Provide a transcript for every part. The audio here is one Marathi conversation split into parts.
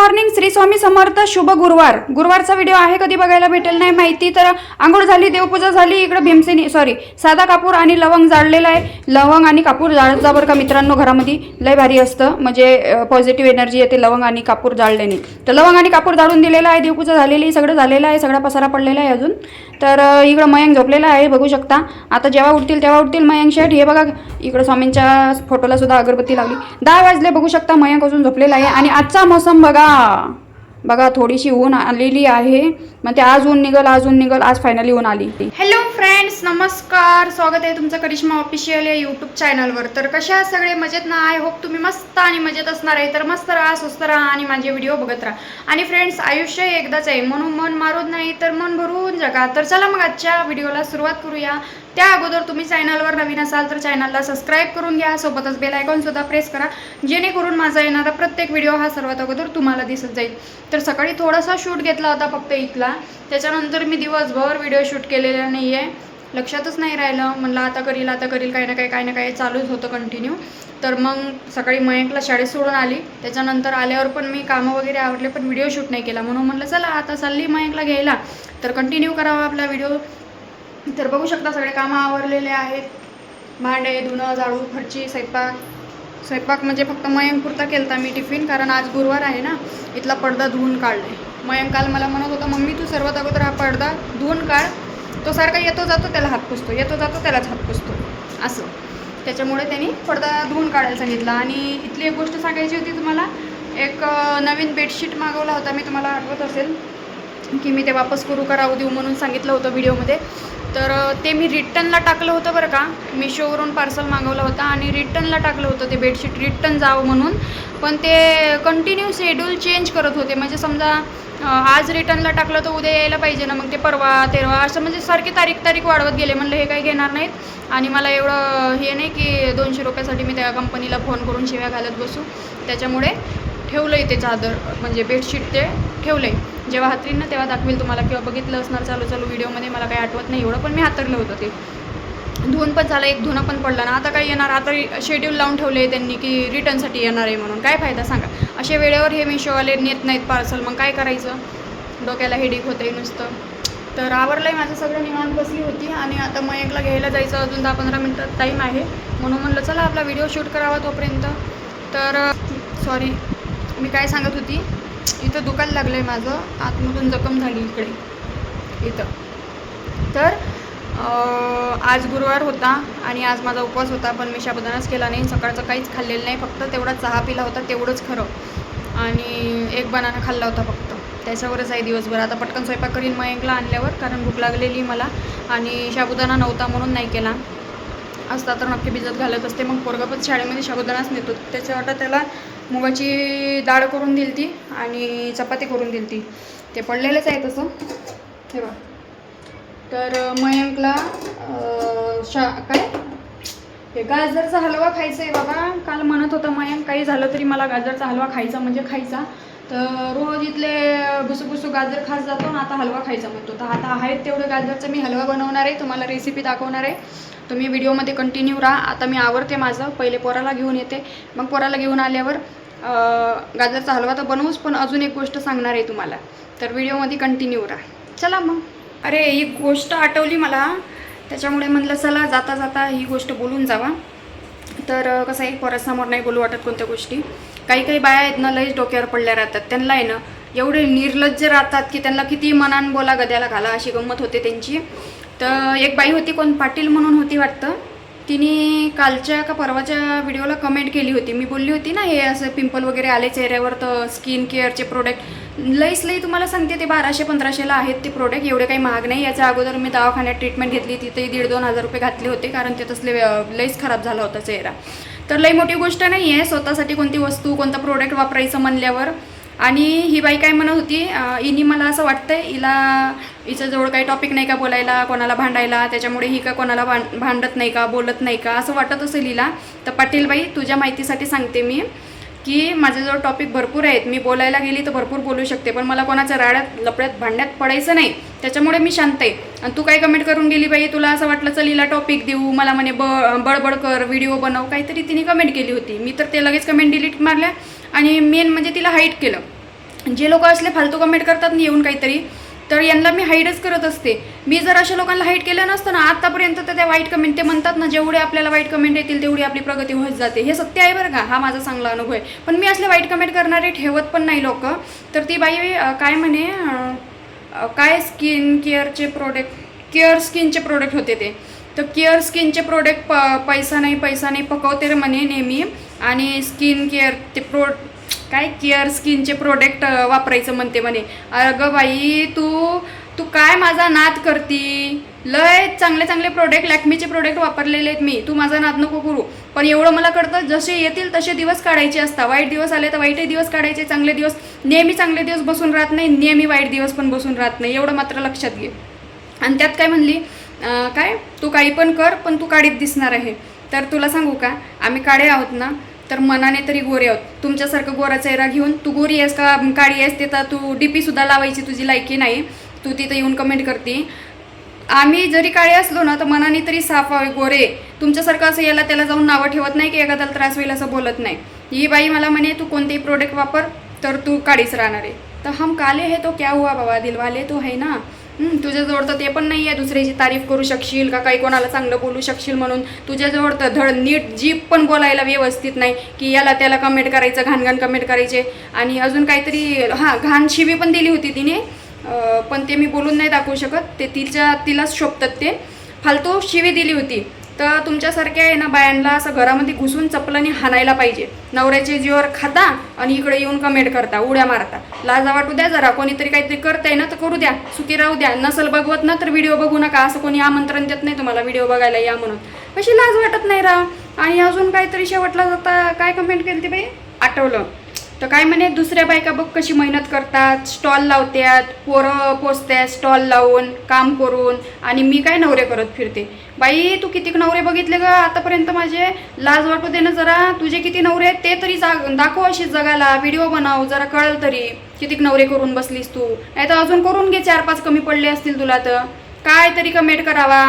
मॉर्निंग श्री स्वामी समर्थ शुभ गुरुवार. गुरुवारचा व्हिडिओ आहे कधी बघायला भेटेल नाही माहिती तर आंघोळ झाली देवपूजा झाली इकडे भीमसेनी सॉरी साधा कापूर आणि लवंग जाळलेला आहे. लवंग आणि कापूर जाळचा बरं का मित्रांनो घरामध्ये? लय भारी असतं म्हणजे पॉझिटिव्ह एनर्जी येते लवंग आणि कापूर जाळल्याने. तर लवंग आणि कापूर जाळून दिलेला आहे देवपूजा झालेली सगळं झालेलं आहे सगळा पसारा पडलेला आहे अजून. तर इकडं मयंक झोपलेला आहे बघू शकता. आता जेव्हा उठतील तेव्हा उठतील मयंक शेठ. हे बघा इकडं स्वामींच्या फोटोला सुद्धा अगरबत्ती लावली दहा वाजले बघू शकता मयंक अजून झोपलेला आहे. आणि आजचा मोसम बघा बघा थोडीशी ऊन आलेली आहे. मग ते आज ऊन निघल आज ऊन निघल आज फायनली ऊन आली. हॅलो फ्रेंड्स नमस्कार. स्वागत आहे तुमचं करिश्मा ऑफिशियल या यूट्यूब चॅनलवर तर कशा सगळे? मजेत ना? आय होप तुम्ही मस्त आणि मजेत असणार आहे. तर मस्त राहा स्वस्त राहा आणि माझे व्हिडिओ बघत राहा. आणि फ्रेंड्स आयुष्य एकदाच आहे. म्हणून मन मारून नाही तर मन भरून जगा. तर चला मग आजच्या व्हिडिओला सुरुवात करूया. त्या अगोदर तुम्ही चॅनलवर नवीन असाल तर चॅनलला सबस्क्राईब करून घ्या. सोबतच बेल आयकॉनसुद्धा प्रेस करा. जेणेकरून माझा येणारा प्रत्येक व्हिडिओ हा सर्वात अगोदर तुम्हाला दिसत जाईल. तर सकाळी थोडासा शूट घेतला होता फक्त इथला. त्याच्यानंतर मी दिवसभर व्हिडिओ शूट केलेला नाही आहे लक्षातच नाही राहिलं. म्हणलं आता करील आता करील काही ना काही काही ना काही चालूच होतं कंटिन्यू तर मग सकाळी मयंकला शाळेत सोडून आली. त्याच्यानंतर आल्यावर पण मी कामं वगैरे आवडले पण व्हिडिओ शूट नाही केला. म्हणून म्हणलं चला आता चालली मयंकला घ्यायला. तर कंटिन्यू करावा आपला व्हिडिओ तर बघू शकता सगळे कामं आवरलेले आहेत. भांडे धुणं झाडू फरची स्वयंपाक. स्वयंपाक म्हणजे फक्त मयंकपुरता केलता मी टिफिन कारण आज गुरुवार आहे ना इथला पडदा धुवून काढले. मयंक काल मला म्हणत होता मम्मी तू सर्वात अगोदर हा पडदा धुवून काढ. तो सारखा येतो जातो त्याला हात पुसतो येतो जातो त्यालाच हात पुसतो. असं. त्याच्यामुळे त्यांनी पडदा धुवून काढायला सांगितलं. आणि इथली एक गोष्ट सांगायची होती तुम्हाला एक नवीन बेडशीट मागवला होता मी तुम्हाला आठवत असेल की मी ते वापस करू का राहू देऊ म्हणून सांगितलं होतं व्हिडिओमध्ये. तर ते मी रिटर्नला टाकलं होतं बरं का. मिशोवरून पार्सल मागवलं होतं आणि रिटर्नला टाकलं होतं ते बेडशीट रिटर्न जावं म्हणून. पण ते कंटिन्यू शेड्यूल चेंज करत होते. म्हणजे समजा आज रिटर्नला टाकलं तर उद्या यायला पाहिजे ना मग ते परवा तेरवा असं म्हणजे सारखी तारीख तारीख वाढवत गेले. म्हणलं हे काही घेणार नाहीत. आणि मला एवढं हे नाही की दोनशे रुपयासाठी मी त्या कंपनीला फोन करून शिव्या घालत बसू. त्याच्यामुळे ठेवलं आहे ते चादर म्हणजे बेडशीट ते ठेवलं आहे जेव्हा हातरीन ना तेव्हा दाखवेल तुम्हाला किंवा बघितलं असणार चालू चालू व्हिडिओमध्ये मला काही आठवत नाही एवढं पण मी हातरलं होतं ते. धुवून पण झालं एक धुणं पण पडलं ना. आता काय येणार आता शेड्यूल लावून ठेवले त्यांनी की रिटर्नसाठी येणार आहे म्हणून. काय फायदा सांगा. असे वेळेवर हे मिशोवाले नेत नाहीत पार्सल मग काय करायचं? डोक्याला हेडिक होतं नुसतं. तर आवरलं आहे माझं सगळं निवांत बसली होती आणि आता मयकला घ्यायला जायचं अजून दहा पंधरा मिनटात टाईम आहे. म्हणून म्हणलं चला आपला व्हिडिओ शूट करावा तोपर्यंत. तर सॉरी मी काय सांगत होती? इथं दुकान लागलं आहे माझं. आतमधून जखम झाली इकडे. इथं. तर आज गुरुवार होता आणि आज माझा उपवास होता पण मी शाबुदानाच केला नाही. सकाळचं काहीच खाल्लेलं नाही. फक्त तेवढा चहा पिला होता तेवढंच खरं. आणि एक बनाना खाल्ला होता फक्त. त्याच्यावरच आहे दिवसभर. आता पटकन स्वयंपाक करीन मयंकला आणल्यावर कारण भूक लागलेली मला. आणि शाबुदाना नव्हता म्हणून नाही केला. असता तर नक्की भिजत घालत असते. मग पोरगापच शाळेमध्ये शाबुदानाच नेतो. त्याच्यावर त्याला मुगाची डाळ करून दिली ती आणि चपाती करून दिली ती ते पडलेलंच आहे तसं. हे बघ. तर मयंकला शा काय? हे गाजरचा हलवा खायचा आहे बाबा. काल म्हणत होता मयंक काही झालं तरी मला गाजरचा हलवा खायचा म्हणजे खायचा. तर रोज इथले बुसू गाजर खास जातो ना आता हलवा खायचा म्हणतो. तर आता आहेत तेवढं गाजरचं. मी हलवा बनवणार आहे. तुम्हाला रेसिपी दाखवणार आहे. तुम्ही व्हिडिओमध्ये कंटिन्यू राहा. आता मी आवरते माझं. पहिले पोराला घेऊन येते. मग पोराला घेऊन आल्यावर गाजरचा हलवा तर बनवूच पण अजून एक गोष्ट सांगणार आहे तुम्हाला. तर व्हिडिओमध्ये कंटिन्यू राहा. चला मग. अरे ही गोष्ट आठवली मला. त्याच्यामुळे म्हटलं चला जाता जाता ही गोष्ट बोलून जावा. तर कसं आहे परतसमोर नाही बोलू वाटत कोणत्या गोष्टी. काही काही बाया आहेत ना लईच डोक्यावर पडल्या राहतात. त्यांना आहे ना एवढे निर्लज्ज राहतात की त्यांना किती मनान बोला गद्याला घाला अशी गंमत होते त्यांची. तर एक बाई होती कोण पाटील म्हणून होती वाटतं. तिने कालच्या का परवाच्या व्हिडिओला कमेंट केली होती. मी बोलली होती ना हे असं पिंपल वगैरे आले चेहऱ्यावर तर स्किन केअरचे प्रोडक्ट लईच लई तुम्हाला सांगते ते बाराशे पंधराशेला आहेत ते प्रोडक्ट एवढे काही महाग नाही. याच्या अगोदर मी दवाखान्यात ट्रीटमेंट घेतली. तिथे दीड दोन हजार रुपये घातले होते कारण ते तसले लईच खराब झाला होता चेहरा. तर लई मोठी गोष्ट नाही आहे स्वतःसाठी कोणती वस्तू कोणता प्रोडक्ट वापरायचं म्हणल्यावर आणि ही बाई काय म्हणत होती अं, हिनी मला असं वाटतंय हिला हिच्याजवळ जवळ काही टॉपिक नाही का बोलायला कोणाला भांडायला त्याच्यामुळे ही का कोणाला भां भांडत नाही का बोलत नाही का असं वाटत असेल हिला. तर पाटीलबाई तुझ्या माहितीसाठी सांगते मी की माझ्याजवळ टॉपिक भरपूर आहेत. मी बोलायला गेली तर भरपूर बोलू शकते पण मला कोणाच्या राड्यात लपड्यात भांड्यात पडायचं नाही. त्याच्यामुळे मी शांत आहे. आणि तू काय कमेंट करून गेली बाई? तुला असं वाटलं चल हिला टॉपिक देऊ मला म्हणे ब बडबड कर व्हिडिओ बनव. काहीतरी तिने कमेंट केली होती. मी तर ते लगेच कमेंट डिलीट मारल्या आणि मेन म्हणजे तिला हाईट केलं. जे लोक असले फालतू कमेंट करतात ना येऊन काहीतरी तर यांना मी हाईडच करत असते. मी जर अशा लोकांना हाईट केलं नसतं ना आतापर्यंत तर त्या वाईट कमेंट ते म्हणतात ना जेवढे आपल्याला वाईट कमेंट येतील तेवढी आपली प्रगती होत जाते. हे सत्य आहे बरं का? हा माझा चांगला अनुभव आहे. पण मी असले वाईट कमेंट करणारे ठेवत पण नाही लोक. तर ती बाई काय म्हणे काय स्किन केअरचे प्रोडक्ट केअर स्किनचे प्रोडक्ट होते ते. तर केअर स्किनचे प्रोडक्ट प पैसा नाही पैसा नाही पकवते रे म्हणे नेहमी. आणि स्किन केअर ते प्रो काय केअर स्किनचे प्रोडक्ट वापरायचं म्हणते म्हणे. अगं बाई तू तू काय माझा नाद करती? लय चांगले चांगले प्रोडक्ट लॅक्मीचे प्रोडक्ट वापरलेले आहेत मी. तू माझा नाद नको करू. पण एवढं मला कळतं जसे येतील तसे दिवस काढायचे असतात. वाईट दिवस आले तर वाईटही दिवस काढायचे चांगले दिवस. नेहमी चांगले दिवस बसून राहत नाही नेहमी वाईट दिवस पण बसून राहत नाही. एवढं मात्र लक्षात घे. आणि त्यात काय म्हणली काय? तू काही पण कर पण तू काढीत दिसणार आहे. तर तुला सांगू का? आम्ही काळे आहोत ना तर मनाने तरी गोरे आहोत. तुमच्यासारखं गोरा चेहरा घेऊन तू गोरी आहेस का काळी आहेस ते तर तू डी पीसुद्धा लावायची तुझी लायकी नाही. तू तिथं येऊन कमेंट करते. आम्ही जरी काळे असलो ना तर मनाने तरी साफ हवे गोरे. तुमच्यासारखं असं याला त्याला जाऊन नावं ठेवत नाही की एखाद्याला त्रास होईल असं बोलत नाही. ही बाई मला म्हणे तू कोणतेही प्रोडक्ट वापर तर तू काळीच राहणार आहे. तर हम काले है तो क्या हुआ बाबा दिलवाले तो है ना. तुझ्याजवळ तर ते पण नाही आहे दुसऱ्याची तारीफ करू शकशील का? काही कोणाला चांगलं बोलू शकशील म्हणून. तुझ्याजवळ तर धड नीट जीप पण बोलायला व्यवस्थित नाही. की याला त्याला कमेंट करायचं घाण घाण कमेंट करायचे. आणि अजून काहीतरी हां घाण शिवी पण दिली होती तिने. पण ते मी बोलून नाही दाखवू शकत. ते तिच्या तिलाच शोभतात ते. फालतू शिवी दिली होती. तर तुमच्यासारख्या आहे ना बायांना असं घरामध्ये घुसून चपलाने हाणायला पाहिजे. नवऱ्याचे जीवर खाता आणि इकडे येऊन कमेंट करता उड्या मारता. लाजा वाटू द्या जरा कोणीतरी काहीतरी करताय ना तर करू द्या. सुखी राहू द्या. नसल बघवत ना तर व्हिडिओ बघू नका. असं कोणी आमंत्रण देत नाही तुम्हाला व्हिडिओ बघायला या म्हणून. अशी लाज वाटत नाही राव. आणि अजून काहीतरी शेवटला जाता काय कमेंट केली ती बाई? आठवलं. तर काय म्हणे दुसऱ्या बायका बघ कशी मेहनत करतात. स्टॉल लावतात पोरं पोचतात स्टॉल लावून काम करून आणि मी काय नवरे करत फिरते. बाई तू किती नवरे बघितले ग? आतापर्यंत माझे लाज वाटू दे ना जरा. तुझे किती नवरे आहेत ते तरी जा दाखव अशी जगाला. व्हिडिओ बनव जरा कळल तरी. किती नवरे करून बसलीस तू? नाही तर अजून करून घे चार पाच कमी पडले असतील तुला तर. काय तरी कमेंट करावा.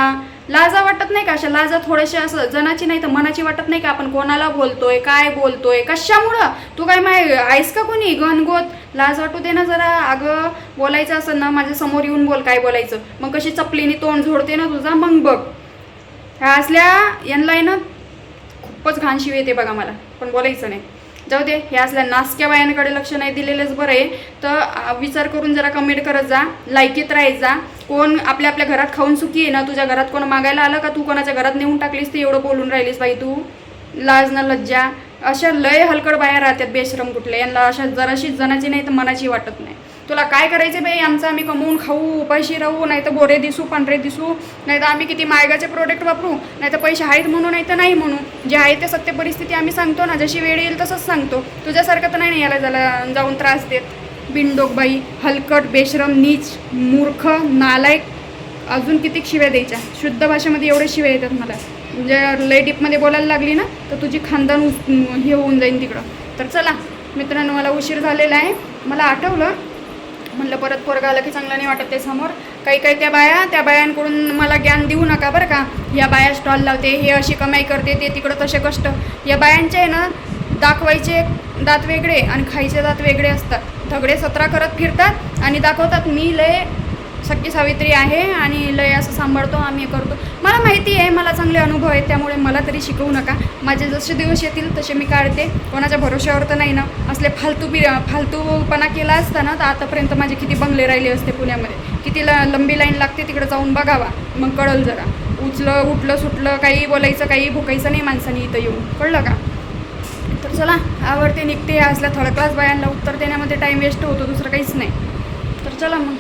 लाजा वाटत नाही का? अशा लाजा थोडेसे असं जनाची नाही तर मनाची वाटत नाही का? आपण कोणाला बोलतोय काय बोलतोय? कशामुळं? तू काय माय आहेस का कोणी? गणगोत लाज वाटू दे ना जरा. अगं बोलायचं असं ना माझ्यासमोर येऊन बोल काय बोलायचं. मग कशी चपलीने तोंड झोडते ना तुझा? मग बघ. ह्या असल्या यांना आहे ना खूपच घाणशिव येते बघा मला. पण बोलायचं नाही. जाऊ दे ह्या असल्या नासक्या बायांकडे लक्ष नाही दिलेलंच बरं आहे. तर विचार करून जरा कमेंट करत जा. लायकीत राहायचा जा. कोण आपल्या आपल्या घरात खाऊन सुखी आहे ना तुझ्या घरात कोण मागायला आलं का? तू कोणाच्या घरात नेऊन टाकलीस ते एवढं बोलून राहिलीस बाई तू? लाज ना लज्जा. अशा लय हलकड बाया राहतात बेश्रम कुठले यांना अशा जराशी जनाची नाही तर मनाची वाटत नाही. तुला काय करायचे बाई? आमचं आम्ही कमवून खाऊ उपाशी राहू नाही तर बोरे दिसू पांढरे दिसू. नाही तर आम्ही किती मायगाचे प्रोडक्ट वापरू? नाही तर पैसे आहेत म्हणू नाही तर नाही म्हणू. जे आहे ते सत्य परिस्थिती आम्ही सांगतो ना. जशी वेळ येईल तसंच सांगतो. तुझ्यासारखं तर नाही याला झाला जाऊन त्रास देत. बिनडोकबाई हलकट बेशरम नीच मूर्ख नालायक अजून किती शिव्या द्यायच्या? शुद्ध भाषेमध्ये एवढे शिव्या येतात मला. म्हणजे लय डीपमध्ये बोलायला लागली ना तर तुझी खानदान हे होऊन जाईन तिकडं. तर चला मित्रांनो मला उशीर झालेला आहे. मला आठवलं म्हणलं परत पोरगा आलं की चांगलं नाही वाटत ते समोर. काही काही त्या बाया त्या बायांकडून मला ज्ञान देऊ नका बरं का. या बाया स्टॉल लावते हे अशी कमाई करते ते तिकडं तसे कष्ट. या बायांचे आहे ना दाखवायचे दात वेगळे आणि खायचे दात वेगळे असतात. थगडे सतरा करत फिरतात आणि दाखवतात मी लय सख्खी सावित्री आहे आणि लय असं सांभाळतो आम्ही हे करतो. मला माहिती आहे मला चांगले अनुभव आहेत त्यामुळे मला तरी शिकवू नका. माझे जसे दिवस येतील तसे मी काढते. कोणाच्या भरोश्यावर तर नाही ना. असले फालतू बी फालतूपणा केला असता ना तर आतापर्यंत माझे किती बंगले राहिले असते पुण्यामध्ये. किती ल लंबी लाईन लागते तिकडे जाऊन बघावा. मग कळल जरा. उचलं उठलं सुटलं काही बोलायचं काही भुकायचं नाही माणसाने इथं येऊन. कळलं का? तर चला आवडते निघते असल्या थर्ड क्लास बायांना उत्तर देण्यामध्ये टाईम वेस्ट होतो दुसरं काहीच नाही. तर चला मग.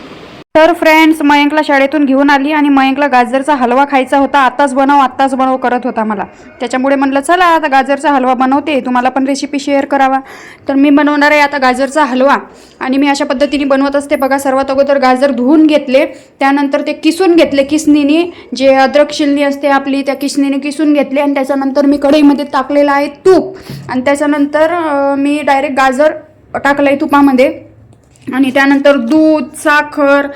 तर फ्रेंड्स मयंकला शाळेतून घेऊन आली आणि मयंकला गाजरचा हलवा खायचा होता. आत्ताच बनव आत्ताच बनव करत होता मला. त्याच्यामुळे म्हणलं चला आता गाजरचा हलवा बनवते. तुम्हाला पण रेसिपी शेअर करावा. तर मी बनवणार आहे आता गाजरचा हलवा. आणि मी अशा पद्धतीने बनवत असते. बघा सर्वात अगोदर गाजर धुवून घेतले. त्यानंतर ते किसून घेतले किसणीने जे अद्रक शिलनी असते आपली त्या किसणीने किसून घेतले. आणि त्याच्यानंतर मी कढईमध्ये टाकलेलं आहे तूप. आणि त्याच्यानंतर मी डायरेक्ट गाजर टाकलं आहे तुपामध्ये. आणि त्यानंतर दूध साखर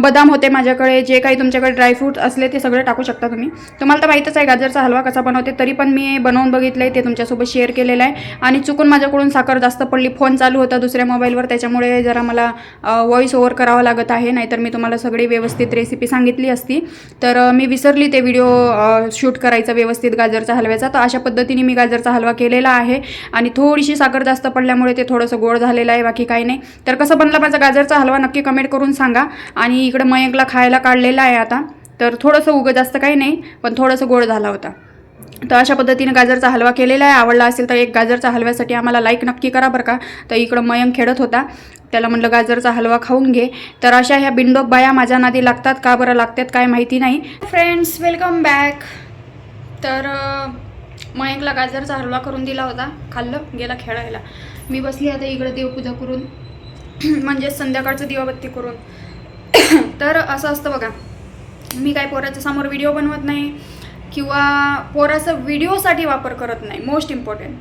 बदाम होते माझ्याकडे जे काही तुमच्याकडे ड्रायफ्रूट असले ते सगळे टाकू शकता तुम्ही. तुम्हाला तर माहीतच आहे गाजरचा हलवा कसा बनवते तरी पण मी बनवून बघितलं आहे ते तुमच्यासोबत शेअर केलेलं आहे. आणि चुकून माझ्याकडून साखर जास्त पडली फोन चालू होता दुसऱ्या मोबाईलवर त्याच्यामुळे जरा मला व्हॉइस ओव्हर करावा लागत आहे नाहीतर मी तुम्हाला सगळी व्यवस्थित रेसिपी सांगितली असती. तर मी विसरली ते व्हिडिओ शूट करायचा व्यवस्थित गाजरचा हलव्याचा. तर अशा पद्धतीने मी गाजरचा हलवा केलेला आहे. आणि थोडीशी साखर जास्त पडल्यामुळे ते थोडंसं गोड झालेलं आहे बाकी काही नाही. तर कसं बनला माझा गाजरचा हलवा नक्की कमेंट करून सांगा. आणि इकडं मयंकला खायला काढलेला आहे आता. तर थोडंसं उगं जास्त काही नाही पण थोडंसं गोड झाला होता. तर अशा पद्धतीने गाजरचा हलवा केलेला आहे. आवडला असेल तर एक गाजरचा हलव्यासाठी आम्हाला लाईक नक्की करा बरं का. तर इकडं मयंक खेळत होता. त्याला म्हणलं गाजरचा हलवा खाऊन घे. तर अशा ह्या बिंडोक बाया माझ्या नादी लागतात. का बरं लागतात काय माहिती नाही. फ्रेंड्स वेलकम बॅक तर मयंकला गाजरचा हलवा करून दिला होता. खाल्लं गेला खेळायला. मी बसली आता इकडं देवपूजा करून. म्हणजे संध्याकाळचं दिवाबत्ती करून. तर असं असतं बघा. मी काय पोराच्या समोर व्हिडिओ बनवत नाही किंवा पोराचा व्हिडिओसाठी वापर करत नाही मोस्ट इम्पॉर्टंट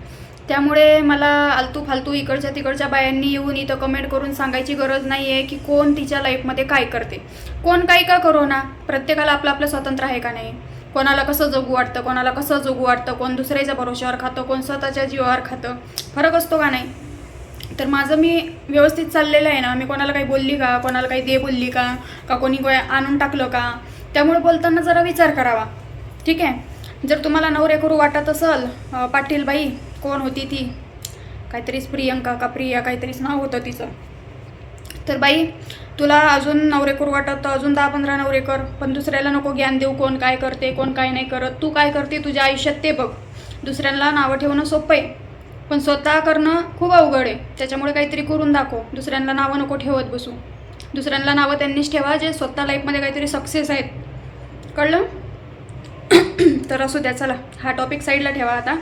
त्यामुळे मला आलतू फालतू इकडच्या तिकडच्या बायांनी येऊन इथं कमेंट करून सांगायची गरज नाही आहे की कोण तिच्या लाईफमध्ये काय करते. कोण काही का करो ना प्रत्येकाला आपलं आपलं स्वतंत्र आहे का नाही? कोणाला कसं जगू वाटतं? कोणाला कसं जगू वाटतं? कोण दुसऱ्याच्या भरोश्यावर खातं? कोण स्वतःच्या जीवावर खातं? फरक असतो का नाही? तर माझं मी व्यवस्थित चाललेलं आहे ना. मी कोणाला काही बोलली का? कोणाला काही दे बोलली का? का कोणी कोणी आणून टाकलं का? त्यामुळे बोलताना जरा विचार करावा. ठीक आहे? जर तुम्हाला नवरे करू वाटत असेल पाटीलबाई पाटील बाई कोण होती ती? काहीतरीच प्रियंका का प्रिया काहीतरीच नाव होतं तिचं. तर बाई तुला अजून नवरे करू वाटत तर अजून दहा पंधरा नवरे कर. पण दुसऱ्याला नको ज्ञान देऊ कोण काय करते कोण काय नाही करत. तू काय करते? तुझ्या आयुष्यात ते बघ. दुसऱ्यांना नावं ठेवणं सोपं आहे. पण स्वतः करणं खूप अवघड आहे. त्याच्यामुळे काहीतरी करून दाखव. दुसऱ्यांना नावं नको ठेवत बसू. दुसऱ्यांना नावं त्यांनीच ठेवा जे स्वतः लाईफमध्ये काहीतरी सक्सेस आहेत. कळलं? तर असू द्या चला. हा टॉपिक साईडला ठेवा आता.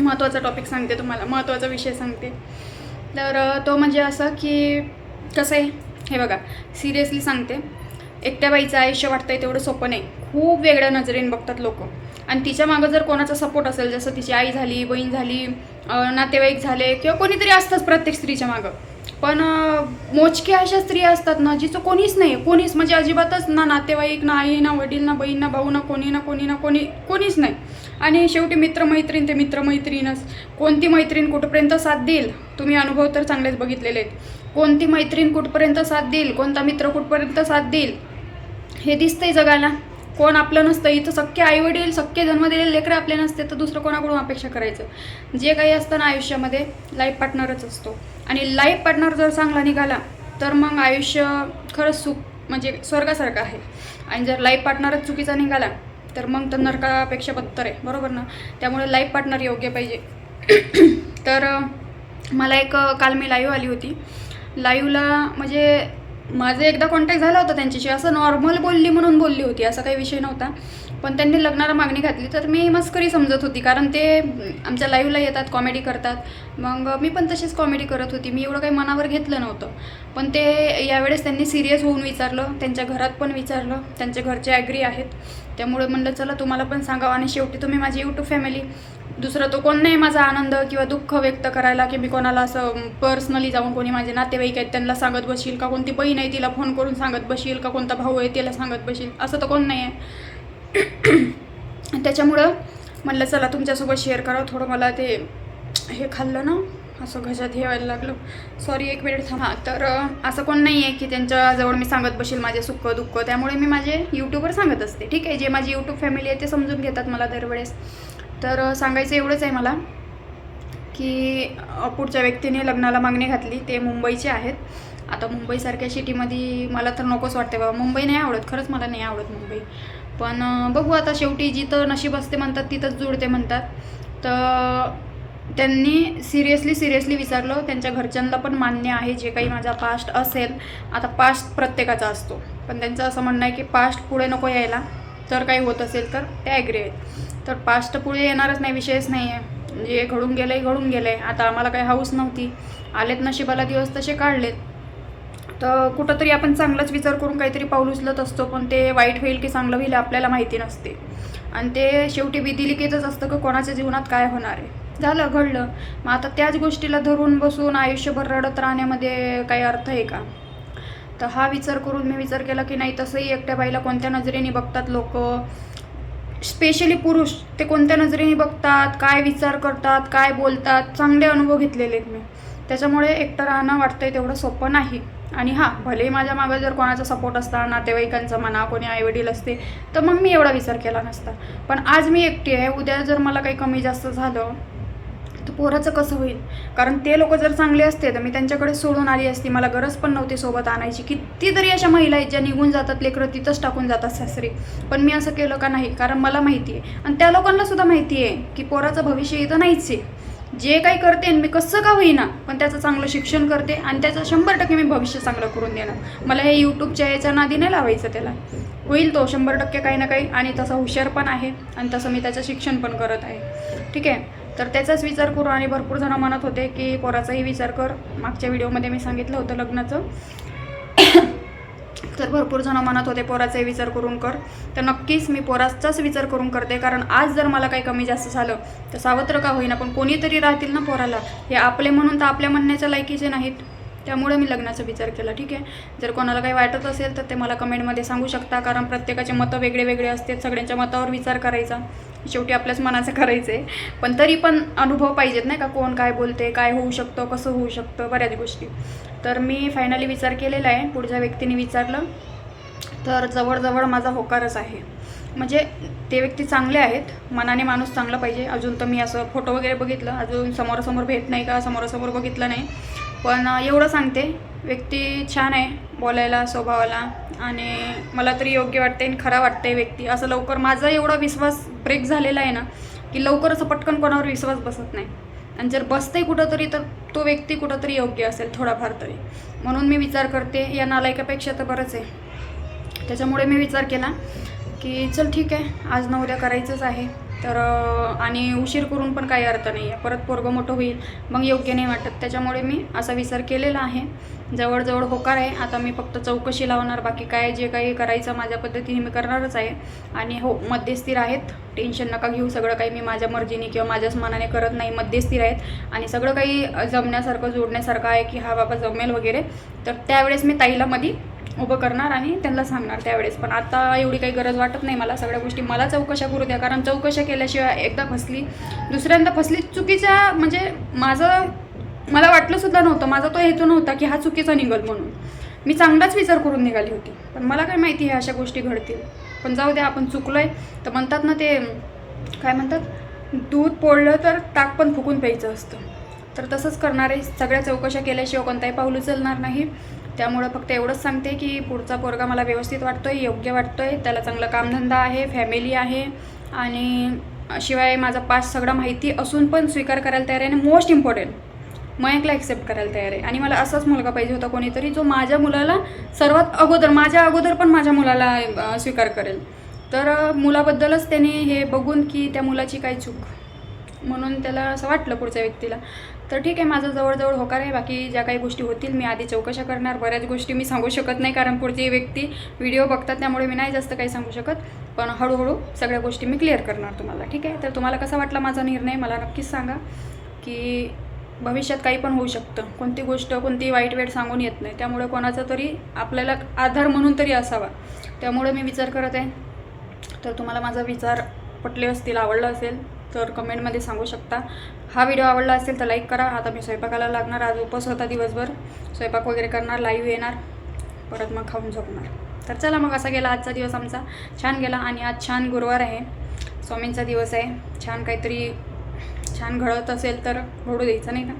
महत्त्वाचा टॉपिक सांगते तुम्हाला. महत्त्वाचा विषय सांगते. तर तो म्हणजे असं की कसं आहे? हे बघा. सिरियसली सांगते. एकट्या बाईचं आयुष्य वाटतंय तेवढं सोपं नाही. खूप वेगळ्या नजरेने बघतात लोक. आणि तिच्या मागं जर कोणाचा सपोर्ट असेल जसं तिची आई झाली बहीण झाली नातेवाईक झाले किंवा कोणीतरी असतंच प्रत्येक स्त्रीच्या मागं. पण मोजक्या अशा स्त्रिया असतात ना जिचं कोणीच नाही कोणीच म्हणजे अजिबातच ना नातेवाईक ना आई ना वडील ना बहीण ना भाऊ ना कोणी ना कोणी ना कोणी कोणीच नाही. आणि शेवटी मित्रमैत्रीण ते मित्रमैत्रीणच. कोणती मैत्रीण कुठपर्यंत साथ देईल? तुम्ही अनुभव तर चांगलेच बघितलेले आहेत. कोणती मैत्रीण कुठपर्यंत साथ देईल? कोणता मित्र कुठपर्यंत साथ देईल? हे दिसतंय जगाला. कोण आपलं नसतं इथं सख्खे आईवडील सख्खे जन्म दिलेले लेकरं आपले नसते तर दुसरं कोणाकडून अपेक्षा करायचं? जे काही असतं ना आयुष्यामध्ये लाईफ पार्टनरच असतो. आणि लाईफ पार्टनर जर चांगला निघाला तर मग आयुष्य खरंच सुख म्हणजे स्वर्गासारखं आहे. आणि जर लाईफ पार्टनरच चुकीचा निघाला तर मग तर नरकापेक्षा बत्तर आहे. बरोबर ना? त्यामुळे लाईफ पार्टनर योग्य पाहिजे. तर मला एक काल मी लाईव्ह आली होती. लाईव्हला म्हणजे माझं एकदा कॉन्टॅक्ट झाला होता त्यांच्याशी. असं नॉर्मल बोलली म्हणून बोलली होती असा काही विषय नव्हता. पण त्यांनी लग्नाला मागणी घातली तर मी मस्करी समजत होती कारण ते आमच्या लाईव्हला येतात कॉमेडी करतात. मग मी पण तशीच कॉमेडी करत होती मी एवढं काही मनावर घेतलं नव्हतं. पण ते यावेळेस त्यांनी सिरियस होऊन विचारलं त्यांच्या घरात पण विचारलं त्यांच्या घरचे ॲग्री आहेत. त्यामुळे म्हणलं चला तुम्हाला पण सांगावं. आणि शेवटी तुम्ही माझी यूट्यूब फॅमिली दुसरं तो कोण नाही माझा आनंद किंवा दुःख व्यक्त करायला की मी कोणाला असं पर्सनली जाऊन कोणी माझे नातेवाईक आहेत त्यांना सांगत बशील का? कोणती बहीण आहे तिला फोन करून सांगत बशील का? कोणता भाऊ आहे तिला सांगत बशील असं तर कोण नाही आहे त्याच्यामुळं म्हणलं चला तुमच्यासोबत शेअर करावं थोडं मला ते हे खाल्लं ना असं घशात हे व्हायला लागलं. सॉरी एक मिनिट थांबा. तर असं कोण नाही आहे की त्यांच्याजवळ मी सांगत बसेल माझे सुख दुःख. त्यामुळे मी माझे यूट्यूबवर सांगत असते. ठीक आहे? जे माझी यूट्यूब फॅमिली आहे ते समजून घेतात मला दरवेळेस. तर सांगायचं एवढंच आहे मला की पुढच्या व्यक्तीने लग्नाला मागणी घातली ते मुंबईचे आहेत. आता मुंबईसारख्या सिटीमध्ये मला तर नकोच वाटते बाबा. मुंबई नाही आवडत खरंच मला नाही आवडत मुंबई. पण बघू आता शेवटी जिथं नशीब असते म्हणतात तिथंच जुळते म्हणतात. तर त्यांनी सिरियसली सिरियसली विचारलं त्यांच्या घरच्यांना पण मान्य आहे जे काही माझा पास्ट असेल आता पास्ट प्रत्येकाचा असतो. पण त्यांचं असं म्हणणं आहे की पास्ट पुढे नको यायला. तर काही होत असेल तर ते ॲग्री आहेत. तर पास्ट पुढे येणारच नाही विषयच नाही आहे जे म्हणजे घडून गेलं आहे घडून गेलं आहे आता आम्हाला काही हाऊस नव्हती. आलेत नशिबाला दिवस तसे काढलेत. तर कुठंतरी आपण चांगलाच विचार करून काहीतरी पाऊल उचलत असतो पण ते वाईट होईल की चांगलं होईल आपल्याला माहिती नसते. आणि ते शेवटी विधिलिकेतच असतं की कोणाच्या जीवनात काय होणार आहे. झालं घडलं. मग आता त्याच गोष्टीला धरून बसून आयुष्यभर रडत राहण्यामध्ये काही अर्थ आहे का? तर हा विचार करून मी विचार केला की नाही तसंही एकट्या बाईला कोणत्या नजरेने बघतात लोक? स्पेशली पुरुष ते कोणत्या नजरेने बघतात काय विचार करतात काय बोलतात चांगले अनुभव घेतलेले आहेत मी. त्याच्यामुळे एकटं राहणं वाटतंय तेवढं सोपं नाही. आणि हां भले माझ्या मागं जर कोणाचा सपोर्ट असता नातेवाईकांचा म्हणा कोणी आईवडील असते तर मग मी एवढा विचार केला नसता. पण आज मी एकटी आहे उद्या जर मला काही कमी जास्त झालं तर पोराचं कसं होईल? कारण ते लोक जर चांगले असते तर मी त्यांच्याकडे सोडून आली असती. मला गरज पण नव्हती सोबत आणायची. कितीतरी अशा महिला आहेत ज्या निघून जातात लेकरं तिथंच टाकून जातात सासरी. पण मी असं केलं का नाही? कारण मला माहिती आहे. आणि त्या लोकांना सुद्धा माहिती आहे की पोराचं भविष्य इथं नाहीच आहे. जे काही करते मी कसं का होईना पण त्याचं चांगलं शिक्षण करते आणि त्याचं शंभर टक्के मी भविष्य चांगलं करून देणार. मला हे यूट्यूबच्या याच्या नादी नाही लावायचं त्याला. होईल तो शंभर टक्के काही ना काही आणि तसा हुशार पण आहे आणि तसं मी त्याचं शिक्षण पण करत आहे. ठीक आहे? तर त्याचाच विचार करू आणि भरपूर जण म्हणत होते की पोराचाही विचार कर. मागच्या व्हिडिओमध्ये मी सांगितलं होतं लग्नाचं. तर भरपूर जण म्हणत होते पोराचाही विचार करून कर. तर नक्कीच मी पोराचाच विचार करून करते कारण आज जर मला काही कमी जास्त झालं तर सावत्र का होईना पण कोणीतरी राहतील ना पोराला. हे आपले म्हणून तर आपल्या म्हणण्याच्या लायकीचे नाहीत. त्यामुळे मी लग्नाचा विचार केला ठीक आहे? जर कोणाला काही वाटत असेल तर ते मला कमेंटमध्ये सांगू शकता कारण प्रत्येकाचे मतं वेगळे वेगळे असतात सगळ्यांच्या मतावर विचार करायचा. शेवटी आपल्याच मनाचं करायचं आहे पण तरी पण अनुभव पाहिजेत नाही का? कोण काय बोलते काय होऊ शकतं कसं होऊ शकतं बऱ्याच गोष्टी. तर मी फायनली विचार केलेला आहे पुढच्या व्यक्तीने विचारलं तर जवळजवळ माझा होकारच आहे. म्हणजे ते व्यक्ती चांगले आहेत मनाने माणूस चांगला पाहिजे. अजून तर मी असं फोटो वगैरे बघितलं अजून समोरासमोर भेट नाही का? समोरासमोर बघितलं नाही. पण एवढं सांगते. व्यक्ती छान आहे बोलायला स्वभावाला. आणि मला तरी योग्य वाटते आणि खरा वाटते व्यक्ती. असं लवकर माझा एवढा विश्वास ब्रेक झालेला आहे ना की लवकर असं पटकन कोणावर विश्वास बसत नाही. आणि जर बसते कुठंतरी तर तो व्यक्ती कुठंतरी योग्य असेल थोडाफार तरी. म्हणून मी विचार करते या नालायकापेक्षा तर बरंच आहे. त्याच्यामुळे मी विचार केला की चल ठीक आहे आज न उद्या करायचंच आहे. तर आणि उशीर करून पण काही अर्थ नाही आहे परत पोरगं मोठं होईल मग योग्य नाही वाटत. त्याच्यामुळे मी असा विचार केलेला आहे. जवळजवळ होकार आहे. आता मी फक्त चौकशी लावणार. बाकी काय जे काही करायचं माझ्या पद्धतीने मी करणारच आहे. आणि हो मध्यस्थिर आहेत. टेन्शन नका घेऊ. सगळं काही मी माझ्या मर्जीने किंवा माझ्याच मनाने करत नाही. मध्यस्थिर आहेत. आणि सगळं काही जमण्यासारखं जोडण्यासारखं आहे की हा बाबा जमेल वगैरे. तर त्यावेळेस मी ताईला मध्ये उभं करणार आणि त्यांना सांगणार त्यावेळेस. पण आता एवढी काही गरज वाटत नाही मला सगळ्या गोष्टी. मला चौकशा करू द्या कारण चौकशा केल्याशिवाय एकदा फसली दुसऱ्यांदा फसली चुकीच्या म्हणजे माझं मला वाटलं सुद्धा नव्हतं. माझा तो हेतू नव्हता की हा चुकीचा निघल म्हणून. मी चांगलाच विचार करून निघाली होती. पण मला काय माहिती ह्या अशा गोष्टी घडतील. पण जाऊ द्या आपण चुकलो आहे तर म्हणतात ना ते काय म्हणतात? दूध पोळलं तर ताक पण फुकून प्यायचं असतं. तर तसंच करणार. आहे सगळ्या चौकशा केल्याशिवाय कोणताही पाऊल उचलणार नाही. त्यामुळं फक्त एवढंच सांगते की पुढचा पोरगा मला व्यवस्थित वाटतो आहे योग्य वाटतो आहे त्याला चांगला कामधंदा आहे फॅमिली आहे आणि शिवाय माझा पास सगळा माहिती असून पण स्वीकार करायला तयार आहे आणि मोस्ट इम्पॉर्टंट मयंकला ॲक्सेप्ट करायला तयार आहे. आणि मला असाच मुलगा पाहिजे होता कोणीतरी जो माझ्या मुलाला सर्वात अगोदर माझ्या अगोदर पण माझ्या मुलाला स्वीकार करेल. तर मुलाबद्दलच त्याने हे बघून की त्या मुलाची काय चूक. म्हणून त्याला असं वाटलं पुढच्या व्यक्तीला. तर ठीक आहे माझं जवळजवळ होकार आहे. बाकी ज्या काही गोष्टी होतील मी आधी चौकशा करणार. बऱ्याच गोष्टी मी सांगू शकत नाही कारण पुढची व्यक्ती व्हिडिओ बघतात त्यामुळे मी नाही जास्त काही सांगू शकत. पण हळूहळू सगळ्या गोष्टी मी क्लिअर करणार तुम्हाला ठीक आहे? तर तुम्हाला कसा वाटला माझा निर्णय? मला नक्कीच सांगा की भविष्यात काही पण होऊ शकतं. कोणती गोष्ट कोणती वाईट वेळ सांगून येत नाही. त्यामुळे कोणाचा तरी आपल्याला आधार म्हणून तरी असावा. त्यामुळे मी विचार करत आहे. तर तुम्हाला माझा विचार पटले असतील आवडला असेल तर कमेंटमध्ये सांगू शकता. हा व्हिडिओ आवडला असेल तर लाईक करा. आता मी स्वयंपाकाला लागणार आज उपवास होता दिवसभर. स्वयंपाक वगैरे करणार लाईव्ह येणार. परत मग खाऊन झोपणार. तर चला मग असा गेला आजचा दिवस आमचा. छान गेला आणि आज छान गुरुवार आहे. स्वामींचा दिवस आहे. छान काहीतरी छान घडत असेल तर घडू द्यायचं नाही का?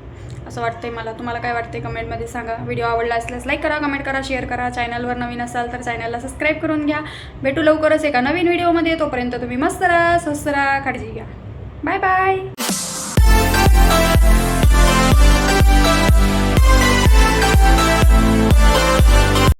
असं वाटतंय मला. तुम्हाला काय वाटतंय कमेंटमध्ये सांगा. व्हिडिओ आवडला असल्यास लाईक करा कमेंट करा शेअर करा. चॅनलवर नवीन असाल तर चॅनलला सबस्क्राईब करून घ्या. भेटू लवकरच एका नवीन व्हिडिओमध्ये. तोपर्यंत तुम्ही मस्त राहा स्वस्त राहा काळजी घ्या. Bye bye.